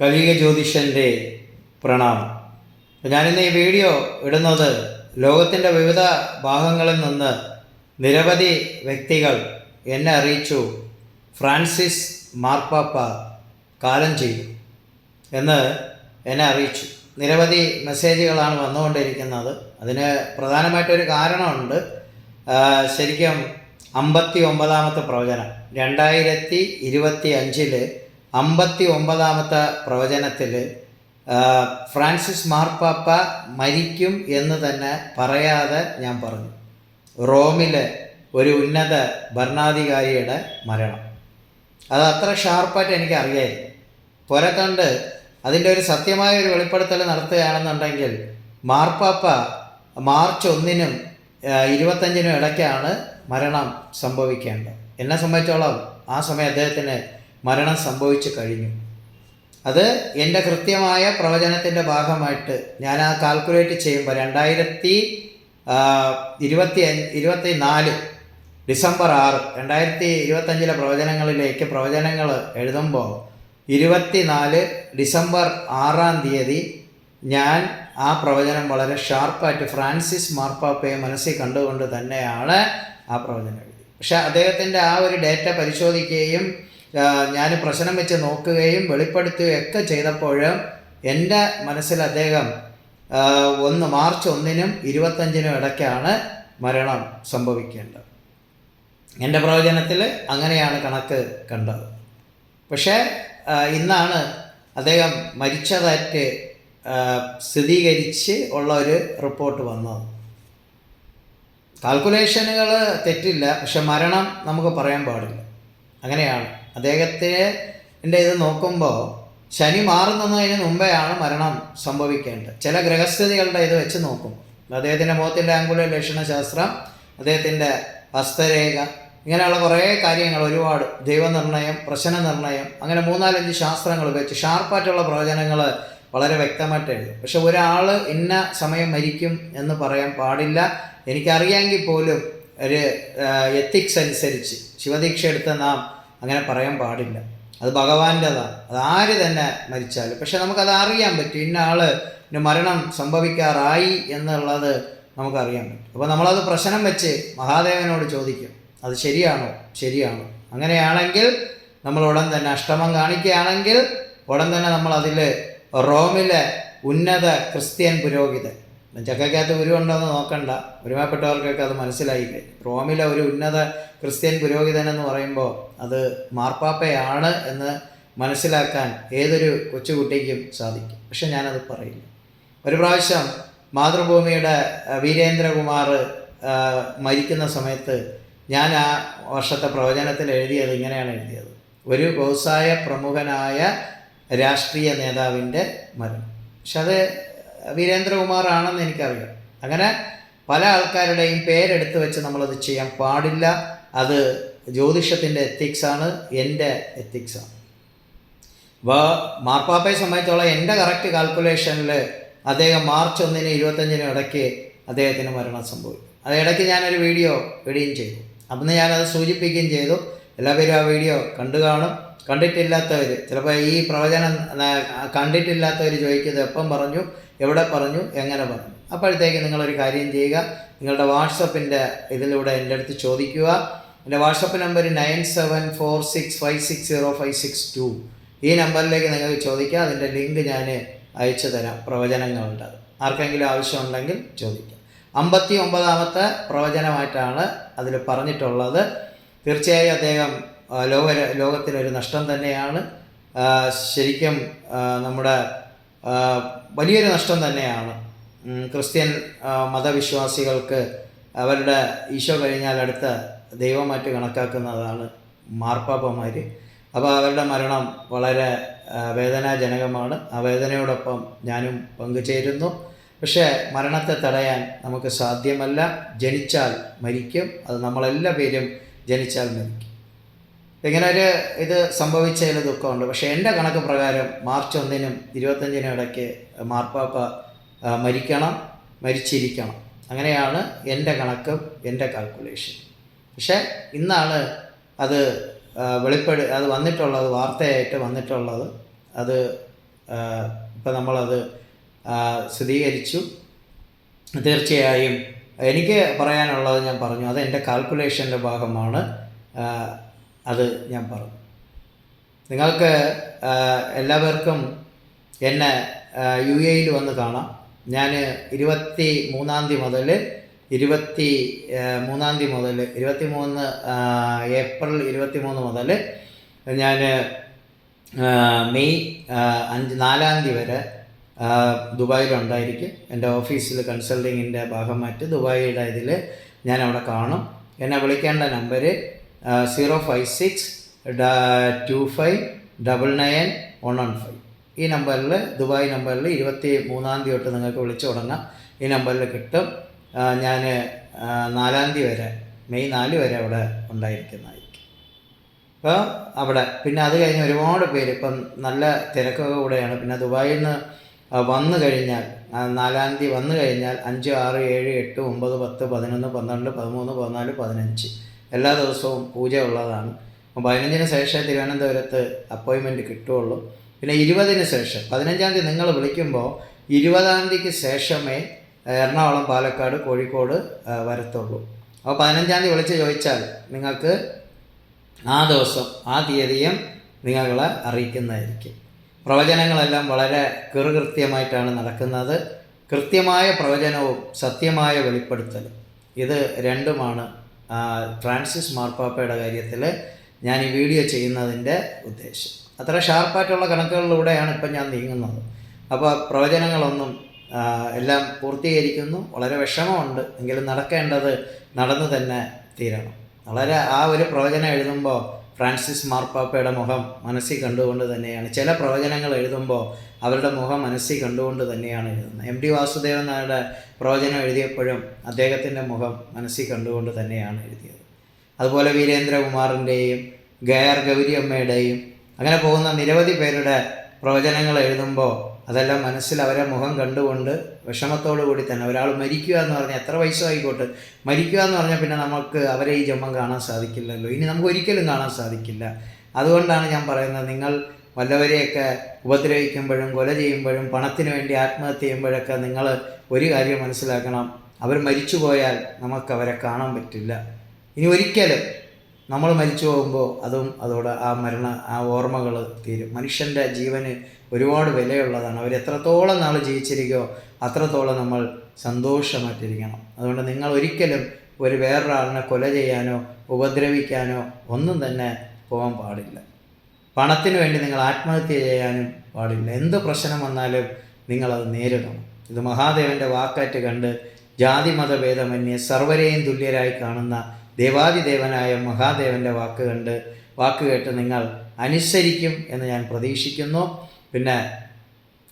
കലിക ജ്യോതിഷന്റെ പ്രണാമം. ഞാനിന്ന് ഈ വീഡിയോ ഇടുന്നത് ലോകത്തിന്റെ വിവിധ ഭാഗങ്ങളിൽ നിന്ന് നിരവധി വ്യക്തികൾ എന്നെ അറിയിച്ചു. ഫ്രാൻസിസ് മാർപ്പാപ്പ കാലം ചെയ്തു എന്ന് എന്നെ അറിയിച്ചു. നിരവധി മെസ്സേജുകളാണ് വന്നുകൊണ്ടിരിക്കുന്നത്. അതിന് പ്രധാനമായിട്ടൊരു കാരണമുണ്ട്. ശരിക്കും അമ്പത്തി ഒമ്പതാമത്തെ പ്രവചനം. രണ്ടായിരത്തി ഇരുപത്തി അഞ്ചിൽ അമ്പത്തി ഒമ്പതാമത്തെ പ്രവചനത്തിൽ ഫ്രാൻസിസ് മാർപ്പാപ്പ മരിക്കും എന്ന് തന്നെ പറയാതെ ഞാൻ പറഞ്ഞു. റോമിലെ ഒരു ഉന്നത ഭരണാധികാരിയുടെ മരണം. അത് അത്ര ഷാർപ്പായിട്ട് എനിക്ക് അറിയായിരുന്നു. കണ്ട് അതിന്റെ ഒരു സത്യമായ ഒരു വെളിപ്പെടുത്തൽ നടത്തുകയാണെന്നുണ്ടെങ്കിൽ മാർപ്പാപ്പ മാർച്ച് ഒന്നിനും ഇരുപത്തഞ്ചിനും ഇടയ്ക്കാണ് മരണം സംഭവിക്കേണ്ടത്. എന്നെ സംബന്ധിച്ചോളം ആ സമയം അദ്ദേഹത്തിന് മരണം സംഭവിച്ചു കഴിഞ്ഞു. അത് എന്റെ കൃത്യമായ പ്രവചനത്തിന്റെ ഭാഗമായിട്ട് ഞാൻ ആ കാൽക്കുലേറ്റ് ചെയ്യുമ്പോൾ രണ്ടായിരത്തി ഇരുപത്തി ഇരുപത്തി നാല് ഡിസംബർ ആറ് രണ്ടായിരത്തി ഇരുപത്തഞ്ചിലെ പ്രവചനങ്ങളിലേക്ക് പ്രവചനങ്ങൾ എഴുതുമ്പോൾ ഇരുപത്തിനാല് ഡിസംബർ ആറാം തീയതി ഞാൻ ആ പ്രവചനം വളരെ ഷാർപ്പായിട്ട് ഫ്രാൻസിസ് മാർപ്പാപ്പയെ മനസ്സിൽ കണ്ടുകൊണ്ട് തന്നെയാണ് ആ പ്രവചനം എഴുതി പക്ഷേ അദ്ദേഹത്തിന്റെ ആ ഒരു ഡേറ്റ പരിശോധിക്കുകയും ഞാൻ പ്രശ്നം വെച്ച് നോക്കുകയും വെളിപ്പെടുത്തുകയും ഒക്കെ ചെയ്തപ്പോൾ എന്റെ മനസ്സിൽ അദ്ദേഹം ഒന്ന് മാർച്ച് ഒന്നിനും ഇരുപത്തഞ്ചിനും ഇടയ്ക്കാണ് മരണം സംഭവിക്കേണ്ടത്. എന്റെ പ്രവചനത്തിൽ അങ്ങനെയാണ് കണക്ക് കണ്ടത്. പക്ഷേ ഇന്നാണ് അദ്ദേഹം മരിച്ചതായിട്ട് സ്ഥിരീകരിച്ച് ഉള്ള ഒരു റിപ്പോർട്ട് വന്നത്. കാൽക്കുലേഷനുകൾ തെറ്റില്ല പക്ഷെ മരണം നമുക്ക് പറയാൻ പാടില്ല. അങ്ങനെയാണ്. അദ്ദേഹത്തിന് എന്റെ ഇത് നോക്കുമ്പോൾ ശനി മാറുന്നതിന് മുമ്പെയാണ് മരണം സംഭവിക്കേണ്ടത്. ചില ഗ്രഹസ്ഥിതികളുടെ ഇത് വെച്ച് നോക്കും. അദ്ദേഹത്തിന്റെ മുഖത്തിന്റെ ആംഗുല ലക്ഷണശാസ്ത്രം അദ്ദേഹത്തിന്റെ ഹസ്തരേഖ ഇങ്ങനെയുള്ള കുറേ കാര്യങ്ങൾ ഒരുപാട് ദൈവനിർണയം പ്രശ്നനിർണയം അങ്ങനെ മൂന്നാലഞ്ച് ശാസ്ത്രങ്ങൾ വെച്ച് ഷാർപ്പായിട്ടുള്ള പ്രവചനങ്ങൾ വളരെ വ്യക്തമായിട്ട് എഴുതും. പക്ഷെ ഒരാൾ ഇന്ന സമയം മരിക്കും എന്ന് പറയാൻ പാടില്ല. എനിക്കറിയാമെങ്കിൽ പോലും ഒരു എത്തിക്സ് അനുസരിച്ച് ശിവദീക്ഷ എടുത്ത നാം അങ്ങനെ പറയാൻ പാടില്ല. അത് ഭഗവാന്റേതാണ്. അത് ആര് തന്നെ മരിച്ചാലും. പക്ഷെ നമുക്കത് അറിയാൻ പറ്റും. ഇന്ന ഇന്ന് മരണം സംഭവിക്കാറായി എന്നുള്ളത് നമുക്കറിയാൻ പറ്റും. അപ്പോൾ നമ്മളത് പ്രശ്നം വെച്ച് മഹാദേവനോട് ചോദിക്കും. അത് ശരിയാണോ? ശരിയാണോ. അങ്ങനെയാണെങ്കിൽ നമ്മൾ ഉടൻ തന്നെ അഷ്ടമം കാണിക്കുകയാണെങ്കിൽ ഉടൻ തന്നെ നമ്മൾ അതിൽ റോമിലെ ഉന്നത ക്രിസ്ത്യൻ പുരോഹിതൻ ചക്കക്കകത്ത് ഉരുവുണ്ടോയെന്ന് നോക്കണ്ട. ഒരുമപ്പെട്ടവർക്കൊക്കെ അത് മനസ്സിലായില്ലേ? റോമിലെ ഒരു ഉന്നത ക്രിസ്ത്യൻ പുരോഹിതൻ എന്ന് പറയുമ്പോൾ അത് മാർപ്പാപ്പയാണ് എന്ന് മനസ്സിലാക്കാൻ ഏതൊരു കൊച്ചുകുട്ടിക്കും സാധിക്കും. പക്ഷെ ഞാനത് പറയില്ല. ഒരു പ്രാവശ്യം മാതൃഭൂമിയുടെ വീരേന്ദ്രകുമാർ മരിക്കുന്ന സമയത്ത് ഞാൻ ആ വർഷത്തെ പ്രവചനത്തിൽ എഴുതിയത് ഇങ്ങനെയാണ് എഴുതിയത്. ഒരു വ്യവസായ പ്രമുഖനായ രാഷ്ട്രീയ നേതാവിന്റെ മരണം. പക്ഷെ അത് വീരേന്ദ്രകുമാർ ആണെന്ന് എനിക്കറിയാം. അങ്ങനെ പല ആൾക്കാരുടെയും പേരെടുത്ത് വെച്ച് നമ്മളത് ചെയ്യാൻ പാടില്ല. അത് ജ്യോതിഷത്തിന്റെ എത്തിക്സാണ് എന്റെ എത്തിക്സാണ് അപ്പോൾ മാർപ്പാപ്പയെ സംബന്ധിച്ചോളം എന്റെ കറക്റ്റ് കാൽക്കുലേഷനിൽ അദ്ദേഹം മാർച്ച് ഒന്നിന് ഇരുപത്തഞ്ചിനും ഇടയ്ക്ക് അദ്ദേഹത്തിന് മരണം സംഭവിക്കും അത് ഇടയ്ക്ക് ഞാനൊരു വീഡിയോ ഇടുകയും ചെയ്തു. അന്ന് ഞാനത് സൂചിപ്പിക്കുകയും ചെയ്തു. എല്ലാവരും ആ വീഡിയോ കണ്ടു കാണും. കണ്ടിട്ടില്ലാത്തവർ ചിലപ്പോൾ ഈ പ്രവചനം കണ്ടിട്ടില്ലാത്തവർ ചോദിക്കുന്നത് എപ്പം പറഞ്ഞു? എവിടെ പറഞ്ഞു എങ്ങനെ പറഞ്ഞു. അപ്പോഴത്തേക്ക് നിങ്ങളൊരു കാര്യം ചെയ്യുക. നിങ്ങളുടെ വാട്സപ്പിന്റെ ഇതിലൂടെ എന്റെ അടുത്ത് ചോദിക്കുക. എന്റെ WhatsApp number nine seven four six five six zero five six two. ഈ നമ്പറിലേക്ക് നിങ്ങൾക്ക് ചോദിക്കുക അതിന്റെ ലിങ്ക് ഞാൻ അയച്ചു തരാം. പ്രവചനങ്ങളുണ്ട്. ആർക്കെങ്കിലും ആവശ്യമുണ്ടെങ്കിൽ ചോദിക്കാം. അമ്പത്തി ഒമ്പതാമത്തെ പ്രവചനമായിട്ടാണ് അതിൽ പറഞ്ഞിട്ടുള്ളത്. തീർച്ചയായും അദ്ദേഹം ലോക ലോകത്തിനൊരു നഷ്ടം തന്നെയാണ്. ശരിക്കും നമ്മുടെ വലിയൊരു നഷ്ടം തന്നെയാണ്. ക്രിസ്ത്യൻ മതവിശ്വാസികൾക്ക് അവരുടെ ഈശോ കഴിഞ്ഞാൽ അടുത്ത ദൈവമായിട്ട് കണക്കാക്കുന്നതാണ് മാർപ്പാപ്പമാർ അപ്പോൾ അവരുടെ മരണം വളരെ വേദനാജനകമാണ്. ആ വേദനയോടൊപ്പം ഞാനും പങ്കുചേരുന്നു. പക്ഷേ മരണത്തെ തടയാൻ നമുക്ക് സാധ്യമല്ല. ജനിച്ചാൽ മരിക്കും. അത് നമ്മളെല്ലാ പേരും ജനിച്ചാൽ മരിക്കും. ഇങ്ങനെ ഒരു ഇത് സംഭവിച്ചതിൽ ദുഃഖമുണ്ട്. പക്ഷേ എന്റെ കണക്ക് പ്രകാരം മാർച്ച് ഒന്നിനും ഇരുപത്തഞ്ചിനും ഇടയ്ക്ക് മാർപ്പാപ്പ മരിക്കണം മരിച്ചിരിക്കണം. അങ്ങനെയാണ് എന്റെ കണക്കും എന്റെ കാൽക്കുലേഷൻ പക്ഷേ ഇന്നാണ് അത് വെളിപ്പെടു അത് വന്നിട്ടുള്ളത് വാർത്തയായിട്ട് വന്നിട്ടുള്ളത്. അത് ഇപ്പം നമ്മളത് സ്ഥിരീകരിച്ചു. തീർച്ചയായും എനിക്ക് പറയാനുള്ളത് ഞാൻ പറഞ്ഞു. അത് എന്റെ കാൽക്കുലേഷന്റെ ഭാഗമാണ്. അത് ഞാൻ പറഞ്ഞു. നിങ്ങൾക്ക് എല്ലാവർക്കും എന്നെ യു എയിൽ വന്ന് കാണാം. ഞാൻ ഇരുപത്തി മൂന്നാം തീയതി മുതൽ ഇരുപത്തി മൂന്നാം തീയതി മുതൽ ഇരുപത്തി മൂന്ന് ഏപ്രിൽ ഇരുപത്തി മൂന്ന് മുതൽ ഞാൻ മെയ് അഞ്ച് നാലാം തീയതി വരെ ദുബായിലുണ്ടായിരിക്കും എന്റെ ഓഫീസിൽ കൺസൾട്ടിങ്ങിന്റെ ഭാഗമായിട്ട് ദുബായിയുടെ ഇതിൽ ഞാൻ അവിടെ കാണും. എന്നെ വിളിക്കേണ്ട number zero five six two five double nine one one five ഈ നമ്പറിൽ ദുബായ് നമ്പറിൽ ഇരുപത്തി മൂന്നാം തീയതി തൊട്ട് നിങ്ങൾക്ക് വിളിച്ചു തുടങ്ങാം. ഈ നമ്പറിൽ കിട്ടും. ഞാൻ നാലാം തീയതി വരെ മെയ് നാല് വരെ അവിടെ ഉണ്ടായിരിക്കുന്നതായിരിക്കും. അപ്പോൾ അവിടെ പിന്നെ അത് കഴിഞ്ഞ് ഒരുപാട് പേര് ഇപ്പം നല്ല തിരക്കൊക്കെ കൂടെയാണ്. പിന്നെ ദുബായിൽ നിന്ന് വന്നു കഴിഞ്ഞാൽ നാലാം തീയതി വന്നു കഴിഞ്ഞാൽ അഞ്ച് ആറ് ഏഴ് എട്ട് ഒമ്പത് പത്ത് പതിനൊന്ന് പന്ത്രണ്ട് പതിമൂന്ന് പതിനാല് പതിനഞ്ച്. എല്ലാ ദിവസവും പൂജ ഉള്ളതാണ്. അപ്പോൾ പതിനഞ്ചിന് ശേഷം തിരുവനന്തപുരത്ത് അപ്പോയിൻമെന്റ് കിട്ടുകയുള്ളൂ. പിന്നെ ഇരുപതിന് ശേഷം പതിനഞ്ചാം തീയതി നിങ്ങൾ വിളിക്കുമ്പോൾ ഇരുപതാം തീയതിക്ക് ശേഷമേ എറണാകുളം പാലക്കാട് കോഴിക്കോട് വരത്തുള്ളൂ. അപ്പോൾ പതിനഞ്ചാം തീയതി വിളിച്ച് ചോദിച്ചാൽ നിങ്ങൾക്ക് ആ ദിവസം ആ തീയതിയും നിങ്ങളെ അറിയിക്കുന്നതായിരിക്കും. പ്രവചനങ്ങളെല്ലാം വളരെ കൃകൃത്യമായിട്ടാണ് നടക്കുന്നത്. കൃത്യമായ പ്രവചനവും സത്യമായ വെളിപ്പെടുത്തലും. ഇത് രണ്ടുമാണ് ഫ്രാൻസിസ് മാർപ്പാപ്പയുടെ കാര്യത്തിൽ ഞാൻ ഈ വീഡിയോ ചെയ്യുന്നതിന്റെ ഉദ്ദേശം. അത്ര ഷാർപ്പായിട്ടുള്ള കണക്കുകളിലൂടെയാണ് ഇപ്പം ഞാൻ നീങ്ങുന്നത്. അപ്പോൾ പ്രവചനങ്ങളൊന്നും എല്ലാം പൂർത്തീകരിക്കുന്നു. വളരെ വിഷമമുണ്ട്. എങ്കിലും നടക്കേണ്ടത് നടന്നു തന്നെ തീരണം. വളരെ ആ ഒരു പ്രവചനം എഴുതുമ്പോൾ ഫ്രാൻസിസ് മാർപ്പാപ്പയുടെ മുഖം മനസ്സിൽ കണ്ടുകൊണ്ട് തന്നെയാണ്. ചില പ്രവചനങ്ങൾ എഴുതുമ്പോൾ അവരുടെ മുഖം മനസ്സിൽ കണ്ടുകൊണ്ട് തന്നെയാണ് എഴുതുന്നത്. എം. ഡി വാസുദേവൻ നായരുടെ പ്രവചനം എഴുതിയപ്പോഴും അദ്ദേഹത്തിന്റെ മുഖം മനസ്സിൽ കണ്ടുകൊണ്ട് തന്നെയാണ് എഴുതിയത്. അതുപോലെ വീരേന്ദ്രകുമാറിന്റെയും ഗയർ ഗൗരിയമ്മയുടെയും അങ്ങനെ പോകുന്ന നിരവധി പേരുടെ പ്രവചനങ്ങൾ എഴുതുമ്പോൾ അതെല്ലാം മനസ്സിൽ അവരെ മുഖം കണ്ടുകൊണ്ട് വിഷമത്തോടു കൂടി തന്നെ ഒരാൾ മരിക്കുക എന്ന് പറഞ്ഞാൽ എത്ര വയസ്സായിക്കോട്ടെ മരിക്കുക എന്ന് പറഞ്ഞാൽ പിന്നെ നമുക്ക് അവരെ ഈ ജന്മം കാണാൻ സാധിക്കില്ലല്ലോ. ഇനി നമുക്ക് ഒരിക്കലും കാണാൻ സാധിക്കില്ല. അതുകൊണ്ടാണ് ഞാൻ പറയുന്നത് നിങ്ങൾ വല്ലവരെയൊക്കെ ഉപദ്രവിക്കുമ്പോഴും കൊല ചെയ്യുമ്പോഴും പണത്തിന് വേണ്ടി ആത്മഹത്യ ചെയ്യുമ്പോഴൊക്കെ നിങ്ങൾ ഒരു കാര്യം മനസ്സിലാക്കണം. അവർ മരിച്ചു പോയാൽ നമുക്ക് അവരെ കാണാൻ പറ്റില്ല. ഇനി ഒരിക്കലും നമ്മൾ മരിച്ചു പോകുമ്പോൾ അതും അതോടെ ആ മരണ ആ ഓർമ്മകൾ തീരും. മനുഷ്യന്റെ ജീവന് ഒരുപാട് വിലയുള്ളതാണ്. അവർ എത്രത്തോളം നാൾ ജീവിച്ചിരിക്കുമോ അത്രത്തോളം നമ്മൾ സന്തോഷമായിട്ടിരിക്കണം. അതുകൊണ്ട് നിങ്ങൾ ഒരിക്കലും ഒരു വേറൊരാളിനെ കൊല ചെയ്യാനോ ഉപദ്രവിക്കാനോ ഒന്നും തന്നെ പോകാൻ പാടില്ല. പണത്തിന് വേണ്ടി നിങ്ങൾ ആത്മഹത്യ ചെയ്യാനും പാടില്ല. എന്ത് പ്രശ്നം വന്നാലും നിങ്ങളത് നേരിടണം. ഇത് മഹാദേവന്റെ വാക്കാറ്റ് കണ്ട് ജാതി മതഭേദമന്യേ സർവരെയും തുല്യരായി കാണുന്ന ദേവാദിദേവനായ മഹാദേവന്റെ വാക്ക് കണ്ട് വാക്ക് കേട്ട് നിങ്ങൾ അനുസരിക്കും എന്ന് ഞാൻ പ്രതീക്ഷിക്കുന്നു. പിന്നെ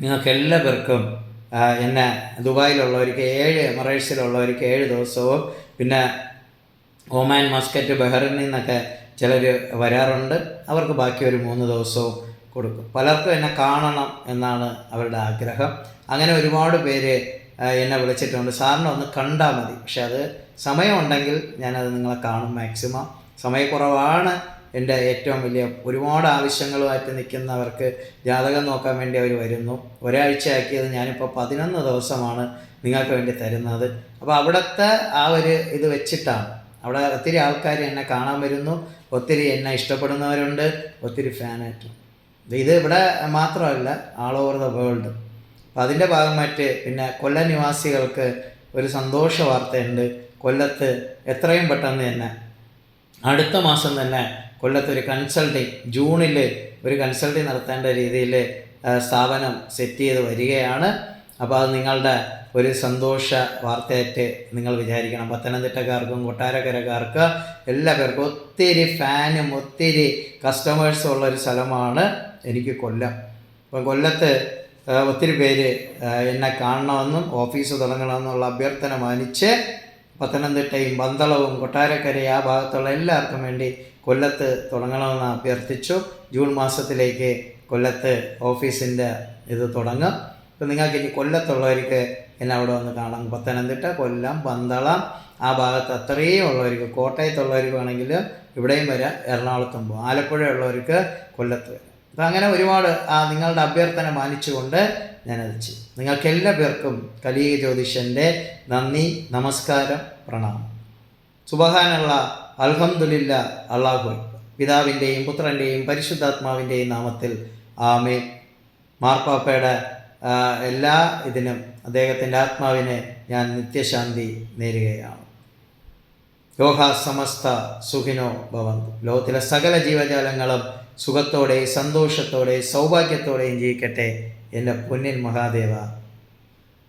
നിങ്ങൾക്ക് എല്ലാവർക്കും എന്നെ ദുബായിലുള്ളവർക്ക് ഏഴ് എമറേറ്റ്സിലുള്ളവർക്ക് ഏഴ് ദിവസവും പിന്നെ ഒമാൻ മസ്കറ്റ് ബഹ്റിനിൽ നിന്നൊക്കെ ചിലർ വരാറുണ്ട്. അവർക്ക് ബാക്കി ഒരു മൂന്ന് ദിവസവും കൊടുക്കും. പലർക്കും എന്നെ കാണണം എന്നാണ് അവരുടെ ആഗ്രഹം. അങ്ങനെ ഒരുപാട് പേര് എന്നെ വിളിച്ചിട്ടുണ്ട്. സാറിനെ ഒന്ന് കണ്ടാൽ മതി. പക്ഷെ അത് സമയമുണ്ടെങ്കിൽ ഞാനത് നിങ്ങളെ കാണും മാക്സിമം. സമയക്കുറവാണ് എന്റെ ഏറ്റവും വലിയ ഒരുപാട് ആവശ്യങ്ങളുമായിട്ട് നിൽക്കുന്നവർക്ക് ജാതകം നോക്കാൻ വേണ്ടി അവർ വരുന്നു. ഒരാഴ്ചയാക്കിയത് ഞാനിപ്പോൾ പതിനൊന്ന് ദിവസമാണ് നിങ്ങൾക്ക് വേണ്ടി തരുന്നത്. അപ്പോൾ അവിടുത്തെ ആ ഒരു ഇത് വെച്ചിട്ടാണ്. അവിടെ ഒത്തിരി ആൾക്കാർ എന്നെ കാണാൻ വരുന്നു. ഒത്തിരി എന്നെ ഇഷ്ടപ്പെടുന്നവരുണ്ട്. ഒത്തിരി ഫാനായിട്ടും ഇത് ഇവിടെ മാത്രമല്ല ആൾ ഓവർ ദ വേൾഡ് അപ്പം അതിന്റെ ഭാഗമായിട്ട് പിന്നെ കൊല്ല നിവാസികൾക്ക് ഒരു സന്തോഷ വാർത്തയുണ്ട്. കൊല്ലത്ത് എത്രയും പെട്ടെന്ന് തന്നെ അടുത്ത മാസം തന്നെ കൊല്ലത്ത് ഒരു കൺസൾട്ടിങ് ജൂണിൽ ഒരു കൺസൾട്ടിങ് നടത്തേണ്ട രീതിയിൽ സ്ഥാപനം സെറ്റ് ചെയ്ത് വരികയാണ്. അപ്പോൾ അത് നിങ്ങളുടെ ഒരു സന്തോഷ വാർത്തയായിട്ട് നിങ്ങൾ വിചാരിക്കണം. പത്തനംതിട്ടക്കാർക്കും കൊട്ടാരക്കരക്കാർക്ക് എല്ലാ പേർക്കും ഒത്തിരി ഫാനും ഒത്തിരി കസ്റ്റമേഴ്സും ഉള്ള ഒരു സ്ഥലമാണ് എനിക്ക് കൊല്ലം. അപ്പം കൊല്ലത്ത് ഒത്തിരി പേര് എന്നെ കാണണമെന്നും ഓഫീസ് തുടങ്ങണമെന്നുള്ള അഭ്യർത്ഥന മാനിച്ച് പത്തനംതിട്ടയും പന്തളവും കൊട്ടാരക്കരയും ആ ഭാഗത്തുള്ള എല്ലാവർക്കും വേണ്ടി കൊല്ലത്ത് തുടങ്ങണമെന്ന് അഭ്യർത്ഥിച്ചു. ജൂൺ മാസത്തിലേക്ക് കൊല്ലത്ത് ഓഫീസിന്റെ ഇത് തുടങ്ങും. ഇപ്പം നിങ്ങൾക്ക് ഇനി കൊല്ലത്തുള്ളവർക്ക് എന്നെ അവിടെ വന്ന് കാണാം. പത്തനംതിട്ട കൊല്ലം പന്തളം ആ ഭാഗത്ത് അത്രയും ഉള്ളവർക്ക് കോട്ടയത്തുള്ളവർക്ക് വേണമെങ്കിൽ ഇവിടെയും വരാം. എറണാകുളത്തും പോകും ആലപ്പുഴ ഉള്ളവർക്ക് കൊല്ലത്ത് വരാം. അപ്പം അങ്ങനെ ഒരുപാട് ആ നിങ്ങളുടെ അഭ്യർത്ഥന മാനിച്ചുകൊണ്ട് ഞാനത് ചെയ്യും. നിങ്ങൾക്ക് എല്ലാ പേർക്കും കലീക ജ്യോതിഷന്റെ നന്ദി നമസ്കാരം പ്രണാമം. സുബഹാനുള്ള അൽഹംദുലില്ല അള്ളാഹു പിതാവിന്റെയും പുത്രന്റെയും പരിശുദ്ധാത്മാവിന്റെയും നാമത്തിൽ ആമേ മാർപ്പാപ്പയുടെ എല്ലാ ഇതിനും അദ്ദേഹത്തിന്റെ ആത്മാവിനെ ഞാൻ നിത്യശാന്തി നേരുകയാണ്. ലോക സമസ്ത സുഖിനോ ഭവന്തു. ലോകത്തിലെ സകല ജീവജാലങ്ങളും സുഖത്തോടെയും സന്തോഷത്തോടെ സൗഭാഗ്യത്തോടെയും ജീവിക്കട്ടെ എന്റെ പൊന്നിൻ മഹാദേവ.